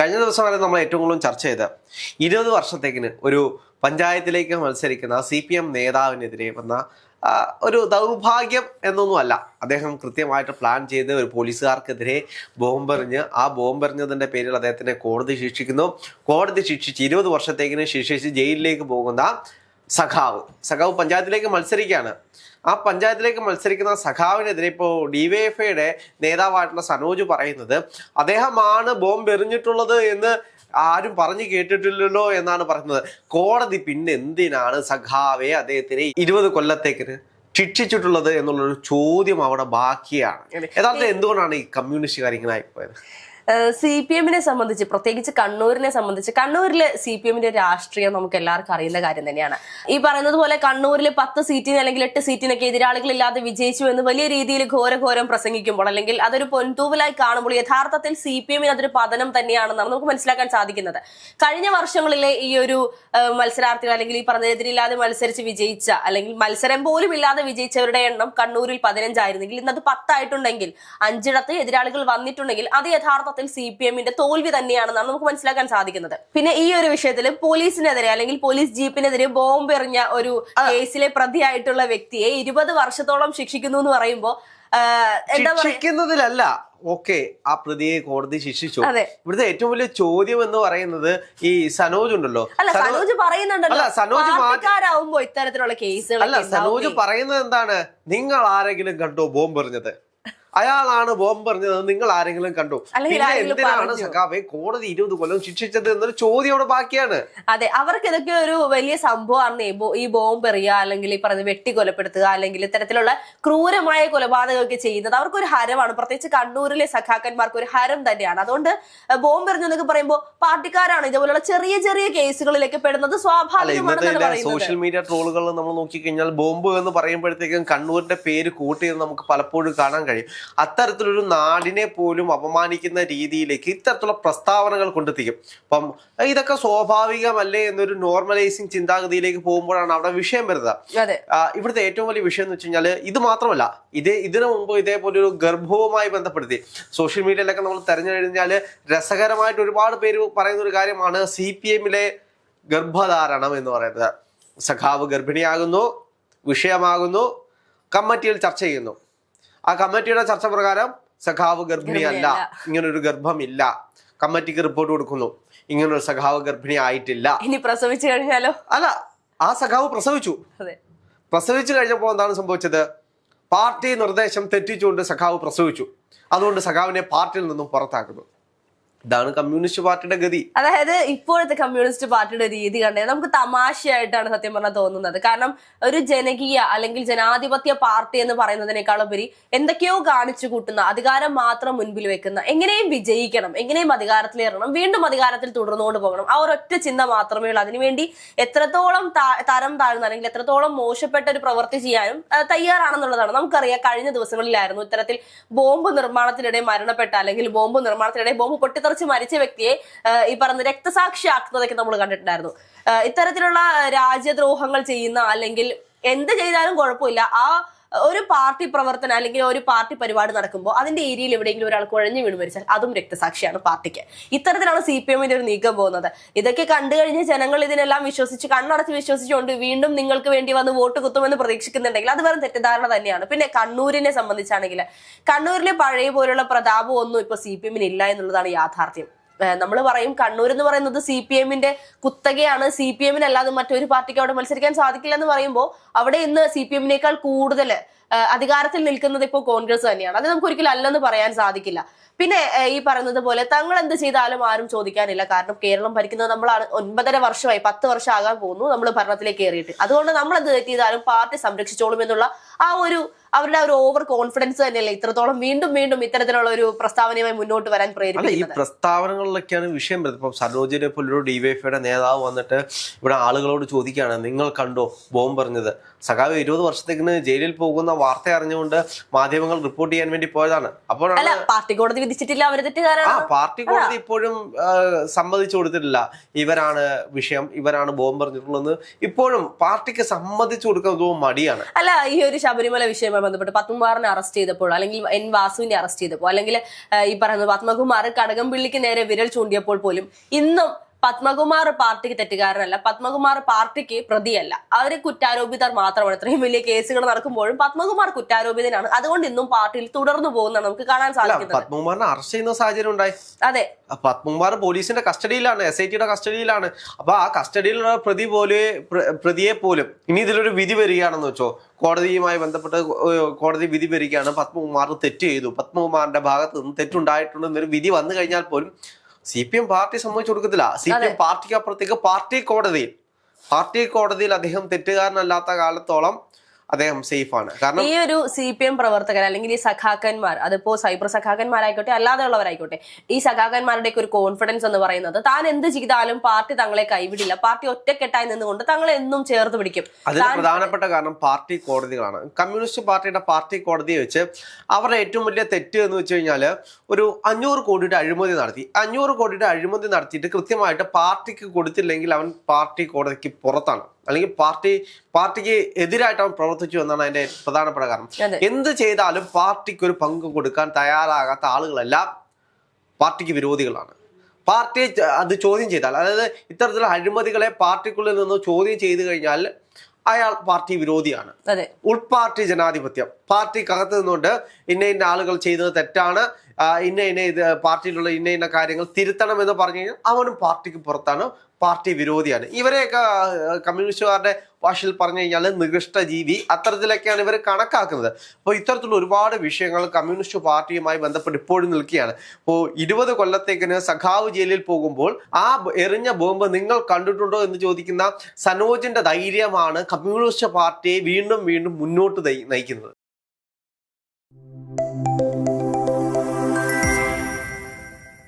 കഴിഞ്ഞ ദിവസം വരെ നമ്മൾ ഏറ്റവും കൂടുതൽ ചർച്ച ചെയ്ത ഇരുപത് വർഷത്തേക്കിന് ഒരു പഞ്ചായത്തിലേക്ക് മത്സരിക്കുന്ന സി പി എം നേതാവിനെതിരെ വന്ന ഒരു ദൗർഭാഗ്യം എന്നൊന്നുമല്ല. അദ്ദേഹം കൃത്യമായിട്ട് പ്ലാൻ ചെയ്ത് ഒരു പോലീസുകാർക്കെതിരെ ബോംബെറിഞ്ഞ് ആ ബോംബെറിഞ്ഞതിന്റെ പേരിൽ അദ്ദേഹത്തിനെ കോടതി ശിക്ഷിക്കുന്നു. കോടതി ശിക്ഷിച്ച് ഇരുപത് വർഷത്തേക്കിന് ശിക്ഷിച്ച് ജയിലിലേക്ക് പോകുന്ന സഖാവ്. സഖാവ് പഞ്ചായത്തിലേക്ക് മത്സരിക്കുകയാണ്. ആ പഞ്ചായത്തിലേക്ക് മത്സരിക്കുന്ന സഖാവിനെതിരെ ഇപ്പോൾ ഡിവൈഎഫ്ഐയുടെ നേതാവായിട്ടുള്ള സനോജ് പറയുന്നത് അദ്ദേഹമാണ് ബോംബ് എറിഞ്ഞിട്ടുള്ളത് എന്ന് ആരും പറഞ്ഞു കേട്ടിട്ടില്ലല്ലോ എന്നാണ് പറയുന്നത്. കോടതി പിന്നെ എന്തിനാണ് സഖാവെ അദ്ദേഹത്തിന് ഇരുപത് കൊല്ലത്തേക്കിന് ശിക്ഷിച്ചിട്ടുള്ളത് എന്നുള്ളൊരു ചോദ്യം അവിടെ ബാക്കിയാണ്. യഥാർത്ഥം എന്തുകൊണ്ടാണ് ഈ കമ്മ്യൂണിസ്റ്റുകാർ ഇങ്ങനെ ആയിപ്പോയത് സി പി എമ്മിനെ സംബന്ധിച്ച് പ്രത്യേകിച്ച് കണ്ണൂരിനെ സംബന്ധിച്ച് കണ്ണൂരിലെ സി പി എമ്മിന്റെ രാഷ്ട്രീയം നമുക്ക് എല്ലാവർക്കും അറിയുന്ന കാര്യം തന്നെയാണ്. ഈ പറയുന്നത് പോലെ കണ്ണൂരിൽ പത്ത് സീറ്റിന് അല്ലെങ്കിൽ എട്ട് സീറ്റിനൊക്കെ എതിരാളികളില്ലാതെ വിജയിച്ചു എന്ന് വലിയ രീതിയിൽ ഘോരഘോരം പ്രസംഗിക്കുമ്പോൾ അല്ലെങ്കിൽ അതൊരു പൊൻതൂവലായി കാണുമ്പോൾ യഥാർത്ഥത്തിൽ സി പി എമ്മിന് അതൊരു പതനം തന്നെയാണെന്നാണ് നമുക്ക് മനസ്സിലാക്കാൻ സാധിക്കുന്നത്. കഴിഞ്ഞ വർഷങ്ങളിലെ ഈ ഒരു മത്സരാർത്ഥികൾ അല്ലെങ്കിൽ ഈ പറഞ്ഞ എതിരില്ലാതെ മത്സരിച്ച് വിജയിച്ച അല്ലെങ്കിൽ മത്സരം പോലും ഇല്ലാതെ വിജയിച്ചവരുടെ എണ്ണം കണ്ണൂരിൽ പതിനഞ്ചായിരുന്നെങ്കിൽ ഇന്നത് പത്തായിട്ടുണ്ടെങ്കിൽ അഞ്ചിടത്ത് എതിരാളികൾ വന്നിട്ടുണ്ടെങ്കിൽ അത് യഥാർത്ഥത്തിൽ സി പി എമ്മിന്റെ തോൽവി തന്നെയാണെന്നാണ് നമുക്ക് മനസ്സിലാക്കാൻ സാധിക്കുന്നത്. പിന്നെ ഈ ഒരു വിഷയത്തിൽ പോലീസിനെതിരെ അല്ലെങ്കിൽ പോലീസ് ജീപ്പിനെതിരെ ബോംബ് എറിഞ്ഞ ഒരു കേസിലെ പ്രതിയായിട്ടുള്ള വ്യക്തിയെ ഇരുപത് വർഷത്തോളം ശിക്ഷിക്കുന്നു എന്ന് പറയുമ്പോൾ എന്താ ഓക്കെ ആ പ്രതിയെ കോടതി ശിക്ഷിച്ചു. ഇവിടുത്തെ ഏറ്റവും വലിയ ചോദ്യം എന്ന് പറയുന്നത് ഈ സനോജ് ഉണ്ടല്ലോ. സനോജ് പറയുന്നുണ്ടല്ലോ. സനോജ് ഇത്തരത്തിലുള്ള ഇത്തരത്തിലുള്ള അല്ല സനോജ് പറയുന്നത് എന്താണ്? നിങ്ങൾ ആരെങ്കിലും കണ്ടോ ബോംബ് എറിഞ്ഞത് അയാളാണ് ബോംബ് പറഞ്ഞത് നിങ്ങൾ ആരെങ്കിലും കണ്ടു. പിന്നെ എന്തിനാണ്? സഖാവെ കോടതി ഇരുപത് കൊല്ലം ശിക്ഷിച്ചത് എന്നൊരു ചോദ്യം അവിടെ ബാക്കിയാണ്. അതെ അവർക്ക് ഇതൊക്കെ ഒരു വലിയ സംഭവമാണ് ഈ ബോംബ് എറിയുക അല്ലെങ്കിൽ ഈ പറഞ്ഞ വെട്ടി കൊലപ്പെടുത്തുക അല്ലെങ്കിൽ ഇത്തരത്തിലുള്ള ക്രൂരമായ കൊലപാതകമൊക്കെ ചെയ്യുന്നത് അവർക്കൊരു ഹരമാണ്. പ്രത്യേകിച്ച് കണ്ണൂരിലെ സഖാക്കന്മാർക്ക് ഒരു ഹരം തന്നെയാണ്. അതുകൊണ്ട് ബോംബ് എറിഞ്ഞു എന്നൊക്കെ പറയുമ്പോൾ പാർട്ടിക്കാരാണ് ഇതുപോലുള്ള ചെറിയ ചെറിയ കേസുകളിലേക്ക് പെടുന്നത് സ്വാഭാവികമാണ് സോഷ്യൽ മീഡിയ ട്രോളുകൾ നമ്മൾ നോക്കിക്കഴിഞ്ഞാൽ ബോംബ് എന്ന് പറയുമ്പോഴത്തേക്കും കണ്ണൂരിന്റെ പേര് കൂട്ടിയത് നമുക്ക് പലപ്പോഴും കാണാൻ കഴിയും. അത്തരത്തിലൊരു നാടിനെ പോലും അപമാനിക്കുന്ന രീതിയിലേക്ക് ഇത്തരത്തിലുള്ള പ്രസ്താവനകൾ കൊണ്ടെത്തിക്കും അപ്പം ഇതൊക്കെ സ്വാഭാവികമല്ലേ എന്നൊരു നോർമലൈസിങ് ചിന്താഗതിയിലേക്ക് പോകുമ്പോഴാണ് അവിടെ വിഷയം വരുന്നത്. ഇവിടുത്തെ ഏറ്റവും വലിയ വിഷയം എന്ന് വെച്ച് കഴിഞ്ഞാൽ ഇത് മാത്രമല്ല ഇത് ഇതിനു മുമ്പ് ഇതേപോലൊരു ഗർഭവുമായി ബന്ധപ്പെടുത്തി. സോഷ്യൽ മീഡിയയിലൊക്കെ നമ്മൾ തെരഞ്ഞു കഴിഞ്ഞാൽ രസകരമായിട്ട് ഒരുപാട് പേര് പറയുന്ന ഒരു കാര്യമാണ് സി പി എമ്മിലെ ഗർഭധാരണം എന്ന് പറയുന്നത്. സഖാവ് ഗർഭിണിയാകുന്നു വിഷയമാകുന്നു കമ്മിറ്റിയിൽ ചർച്ച ചെയ്യുന്നു. ആ കമ്മിറ്റിയുടെ ചർച്ച പ്രകാരം സഖാവ് ഗർഭിണിയല്ല. ഇങ്ങനൊരു ഗർഭമില്ല. കമ്മിറ്റിക്ക് റിപ്പോർട്ട് കൊടുക്കുന്നു. ഇങ്ങനൊരു സഖാവ് ഗർഭിണി ആയിട്ടില്ല ഇനി പ്രസവിച്ചു കഴിഞ്ഞാലോ? അല്ല ആ സഖാവ് പ്രസവിച്ചു. പ്രസവിച്ചു കഴിഞ്ഞപ്പോൾ എന്താണ് സംഭവിച്ചത്? പാർട്ടി നിർദ്ദേശം തെറ്റിച്ചുകൊണ്ട് സഖാവ് പ്രസവിച്ചു. അതുകൊണ്ട് സഖാവിനെ പാർട്ടിയിൽ നിന്നും പുറത്താക്കുന്നു. ഇതാണ് കമ്മ്യൂണിസ്റ്റ് പാർട്ടിയുടെ ഗതി. അതായത് ഇപ്പോഴത്തെ കമ്മ്യൂണിസ്റ്റ് പാർട്ടിയുടെ രീതി കണ്ടത് നമുക്ക് തമാശയായിട്ടാണ് സത്യം പറഞ്ഞാൽ തോന്നുന്നത്. കാരണം ഒരു ജനകീയ അല്ലെങ്കിൽ ജനാധിപത്യ പാർട്ടി എന്ന് പറയുന്നതിനേക്കാളുപരി എന്തൊക്കെയോ കാണിച്ചു കൂട്ടുന്ന അധികാരം മാത്രം മുൻപിൽ വെക്കുന്ന എങ്ങനെയും വിജയിക്കണം എങ്ങനെയും അധികാരത്തിലേറണം വീണ്ടും അധികാരത്തിൽ തുടർന്നുകൊണ്ട് പോകണം. ആ ഒരൊറ്റ ചിന്ത മാത്രമേ ഉള്ളൂ. അതിനുവേണ്ടി എത്രത്തോളം തരം താഴ്ന്ന അല്ലെങ്കിൽ എത്രത്തോളം മോശപ്പെട്ട ഒരു പ്രവൃത്തി ചെയ്യാനും തയ്യാറാണെന്നുള്ളതാണ്. നമുക്കറിയാം കഴിഞ്ഞ ദിവസങ്ങളിലായിരുന്നു ഇത്തരത്തിൽ ബോംബ് നിർമ്മാണത്തിനിടെ മരണപ്പെട്ട അല്ലെങ്കിൽ ബോംബ് നിർമ്മാണത്തിനിടെ ബോംബ് പൊട്ടിത്തെറിച്ച് മരിച്ച വ്യക്തിയെ ഈ പറഞ്ഞ രക്തസാക്ഷിയാക്കുന്നതൊക്കെ നമ്മൾ കണ്ടിട്ടുണ്ടായിരുന്നു. ഇത്തരത്തിലുള്ള രാജ്യദ്രോഹങ്ങൾ ചെയ്യുന്ന അല്ലെങ്കിൽ എന്ത് ചെയ്താലും കുഴപ്പമില്ല ആ ഒരു പാർട്ടി പ്രവർത്തനം അല്ലെങ്കിൽ ഒരു പാർട്ടി പരിപാടി നടക്കുമ്പോൾ അതിന്റെ ഏരിയയിൽ എവിടെയെങ്കിലും ഒരാൾ കുഴഞ്ഞു വീണ് മരിച്ചാൽ അതും രക്തസാക്ഷിയാണ് പാർട്ടിക്ക്. ഇത്തരത്തിലാണ് സി പി എമ്മിന്റെ ഒരു നീക്കം പോകുന്നത്. ഇതൊക്കെ കണ്ടു കഴിഞ്ഞ് ജനങ്ങൾ ഇതിനെല്ലാം വിശ്വസിച്ച് കണ്ണടച്ച് വിശ്വസിച്ചുകൊണ്ട് വീണ്ടും നിങ്ങൾക്ക് വേണ്ടി വന്ന് വോട്ട് കുത്തുമെന്ന് പ്രതീക്ഷിക്കുന്നുണ്ടെങ്കിൽ അത് വെറും തെറ്റിദ്ധാരണ തന്നെയാണ്. പിന്നെ കണ്ണൂരിനെ സംബന്ധിച്ചാണെങ്കിൽ കണ്ണൂരിലെ പഴയ പോലുള്ള പ്രതാപം ഒന്നും ഇപ്പൊ സി പി എമ്മിന് ഇല്ല എന്നുള്ളതാണ് യാഥാർത്ഥ്യം. നമ്മൾ പറയും കണ്ണൂർ എന്ന് പറയുന്നത് സി പി എമ്മിന്റെ കുത്തകയാണ്. സി പി എമ്മിനല്ലാതെ മറ്റൊരു പാർട്ടിക്ക് അവിടെ മത്സരിക്കാൻ സാധിക്കില്ല എന്ന് പറയുമ്പോൾ അവിടെ ഇന്ന് സി പി എമ്മിനേക്കാൾ കൂടുതൽ അധികാരത്തിൽ നിൽക്കുന്നത് ഇപ്പോൾ കോൺഗ്രസ് തന്നെയാണ്. അത് നമുക്ക് ഒരിക്കലും അല്ലെന്ന് പറയാൻ സാധിക്കില്ല. പിന്നെ ഈ പറയുന്നത് പോലെ തങ്ങൾ എന്ത് ചെയ്താലും ആരും ചോദിക്കാനില്ല. കാരണം കേരളം ഭരിക്കുന്നത് നമ്മളാണ്. ഒൻപതര വർഷമായി പത്ത് വർഷം ആകാൻ പോകുന്നു നമ്മൾ ഭരണത്തിലേക്ക് കയറിയിട്ട്. അതുകൊണ്ട് നമ്മൾ എന്ത് ചെയ്താലും പാർട്ടി സംരക്ഷിച്ചോളും എന്നുള്ള ആ ഒരു അവരുടെ ഒരു ഓവർ കോൺഫിഡൻസ് തന്നെയല്ലേ? ഇത്രത്തോളം വീണ്ടും വീണ്ടും ഇത്തരത്തിലുള്ള ഒരു പ്രസ്താവനയുമായി മുന്നോട്ട് വരാൻ പ്രേരിപ്പിക്കുന്നത് ഈ പ്രസ്താവനകളിലൊക്കെയാണ് വിഷയം വരുന്നത്. ഇപ്പം സരോജിനെ പോലൊരു ഡിവൈഫൈയുടെ നേതാവ് വന്നിട്ട് ഇവിടെ ആളുകളോട് ചോദിക്കുകയാണ് നിങ്ങൾ കണ്ടോ? ബോംബ് പറഞ്ഞത് സഖാവ് ഇരുപത് വർഷത്തേക്കിന് ജയിലിൽ പോകുന്ന വാർത്ത അറിഞ്ഞുകൊണ്ട് മാധ്യമങ്ങൾ റിപ്പോർട്ട് ചെയ്യാൻ വേണ്ടി പോയതാണ്. അപ്പോഴാണ് പാർട്ടി കോടതി വിധിച്ചിട്ടില്ല അവർ ആ പാർട്ടി കോടതി ഇപ്പോഴും സമ്മതിച്ചു കൊടുത്തിട്ടില്ല. ഇവരാണ് വിഷയം ഇവരാണ് ബോംബ് പറഞ്ഞിട്ടുള്ളത് ഇപ്പോഴും പാർട്ടിക്ക് സമ്മതിച്ചു കൊടുക്കാൻ തോന്നുന്നു മടിയാണ്. അല്ല ഈ ഒരു ശബരിമല വിഷയവുമായി ബന്ധപ്പെട്ട് പത്മകുമാറിനെ അറസ്റ്റ് ചെയ്തപ്പോൾ അല്ലെങ്കിൽ എൻ വാസുവിനെ അറസ്റ്റ് ചെയ്തപ്പോൾ അല്ലെങ്കിൽ ഈ പറയുന്നത് പത്മകുമാർ കടകംപള്ളിക്ക് നേരെ വിരൽ ചൂണ്ടിയപ്പോൾ പോലും ഇന്നും പത്മകുമാർ പാർട്ടിക്ക് തെറ്റുകാരനല്ല പത്മകുമാർ പാർട്ടിക്ക് പ്രതിയല്ല. അവർ കുറ്റാരോപിതർ മാത്രമാണ്. ഇത്രയും വലിയ കേസുകൾ നടക്കുമ്പോഴും പത്മകുമാർ കുറ്റാരോപിതനാണ്. അതുകൊണ്ട് ഇന്നും പാർട്ടിയിൽ തുടർന്നു പോകുന്നതാണ് നമുക്ക് കാണാൻ സാധിക്കും സാധിക്കുന്നത്. പത്മകുമാറിനെ അറസ്റ്റ് ചെയ്യുന്ന സാഹചര്യം ഉണ്ടായി. അതെ. പത്മകുമാർ പോലീസിന്റെ കസ്റ്റഡിയിലാണ് എസ് ഐ ടിയുടെ കസ്റ്റഡിയിലാണ്. അപ്പൊ ആ കസ്റ്റഡിയിലുള്ള പ്രതി പോലെ പ്രതിയെ പോലും ഇനി ഇതിലൊരു വിധി വരികയാണെന്ന് വെച്ചോ കോടതിയുമായി ബന്ധപ്പെട്ട് കോടതി വിധി വരികയാണ്. പത്മകുമാർ തെറ്റ് ചെയ്തു. പത്മകുമാറിന്റെ ഭാഗത്ത് നിന്ന് തെറ്റുണ്ടായിട്ടുണ്ടെന്നൊരു വിധി വന്നു കഴിഞ്ഞാൽ പോലും സി പി എം പാർട്ടി സമ്മതിച്ചു കൊടുക്കത്തില്ല സി പി എം പാർട്ടിക്ക് അപ്പുറത്തേക്ക് പാർട്ടി കോടതിയിൽ. പാർട്ടി കോടതിയിൽ അദ്ദേഹം തെറ്റുകാരനല്ലാത്ത കാലത്തോളം അദ്ദേഹം സേഫ് ആണ് കാരണം ഈ ഒരു സി പി എം പ്രവർത്തകർ അല്ലെങ്കിൽ ഈ സഖാക്കന്മാർ അതിപ്പോ സൈബർ സഖാക്കന്മാരായിക്കോട്ടെ അല്ലാതെയുള്ളവരായിക്കോട്ടെ ഈ സഖാക്കന്മാരുടെ ഒരു കോൺഫിഡൻസ് എന്ന് പറയുന്നത് താൻ എന്ത് ചെയ്താലും പാർട്ടി തങ്ങളെ കൈവിടില്ല. പാർട്ടി ഒറ്റക്കെട്ടായി നിന്നുകൊണ്ട് തങ്ങളെ എന്നും ചേർത്ത് പിടിക്കും. അതിന് പ്രധാനപ്പെട്ട കാരണം പാർട്ടി കോടതികളാണ്. കമ്മ്യൂണിസ്റ്റ് പാർട്ടിയുടെ പാർട്ടി കോടതിയെ വെച്ച് അവരുടെ ഏറ്റവും വലിയ തെറ്റ് എന്ന് വെച്ച് കഴിഞ്ഞാൽ ഒരു അഞ്ഞൂറ് കോടിയുടെ അഴിമതി നടത്തി. അഞ്ഞൂറ് കോടിയുടെ അഴിമതി നടത്തിയിട്ട് കൃത്യമായിട്ട് പാർട്ടിക്ക് കൊടുത്തില്ലെങ്കിൽ അവൻ പാർട്ടി കോടതിക്ക് പുറത്താണ്. അല്ലെങ്കിൽ പാർട്ടി പാർട്ടിക്ക് എതിരായിട്ട് അവൻ പ്രവർത്തിച്ചു എന്നാണ് അതിന്റെ പ്രധാനപ്പെട്ട കാരണം. എന്ത് ചെയ്താലും പാർട്ടിക്ക് ഒരു പങ്ക് കൊടുക്കാൻ തയ്യാറാകാത്ത ആളുകളെല്ലാം പാർട്ടിക്ക് വിരോധികളാണ്. പാർട്ടിയെ അത് ചോദ്യം ചെയ്താൽ അതായത് ഇത്തരത്തിലുള്ള അഴിമതികളെ പാർട്ടിക്കുള്ളിൽ നിന്ന് ചോദ്യം ചെയ്തു കഴിഞ്ഞാൽ അയാൾ പാർട്ടി വിരോധിയാണ്. ഉൾപാർട്ടി ജനാധിപത്യം. പാർട്ടിക്കകത്ത് നിന്നുകൊണ്ട് ഇന്ന ഇന്ന ആളുകൾ ചെയ്തത് തെറ്റാണ്. ഇന്ന ഇന്ന ഇത് പാർട്ടിയിലുള്ള ഇന്ന ഇന്ന കാര്യങ്ങൾ തിരുത്തണം എന്ന് പറഞ്ഞു കഴിഞ്ഞാൽ അവനും പാർട്ടിക്ക് പുറത്താണ്. പാർട്ടി വിരോധിയാണ്. ഇവരെയൊക്കെ കമ്മ്യൂണിസ്റ്റുകാരുടെ ഭാഷയിൽ പറഞ്ഞു കഴിഞ്ഞാൽ നികൃഷ്ട ജീവി അത്തരത്തിലൊക്കെയാണ് ഇവർ കണക്കാക്കുന്നത്. അപ്പോൾ ഇത്തരത്തിലുള്ള ഒരുപാട് വിഷയങ്ങൾ കമ്മ്യൂണിസ്റ്റ് പാർട്ടിയുമായി ബന്ധപ്പെട്ട് ഇപ്പോഴും നിൽക്കുകയാണ്. അപ്പോൾ ഇരുപത് കൊല്ലത്തേക്കിന് സഖാവ് ജയിലിൽ പോകുമ്പോൾ ആ എറിഞ്ഞ ബോംബ് നിങ്ങൾ കണ്ടിട്ടുണ്ടോ എന്ന് ചോദിക്കുന്ന സനോജിന്റെ ധൈര്യമാണ് കമ്മ്യൂണിസ്റ്റ് പാർട്ടിയെ വീണ്ടും വീണ്ടും മുന്നോട്ട് നയി- നയിക്കുന്നത്.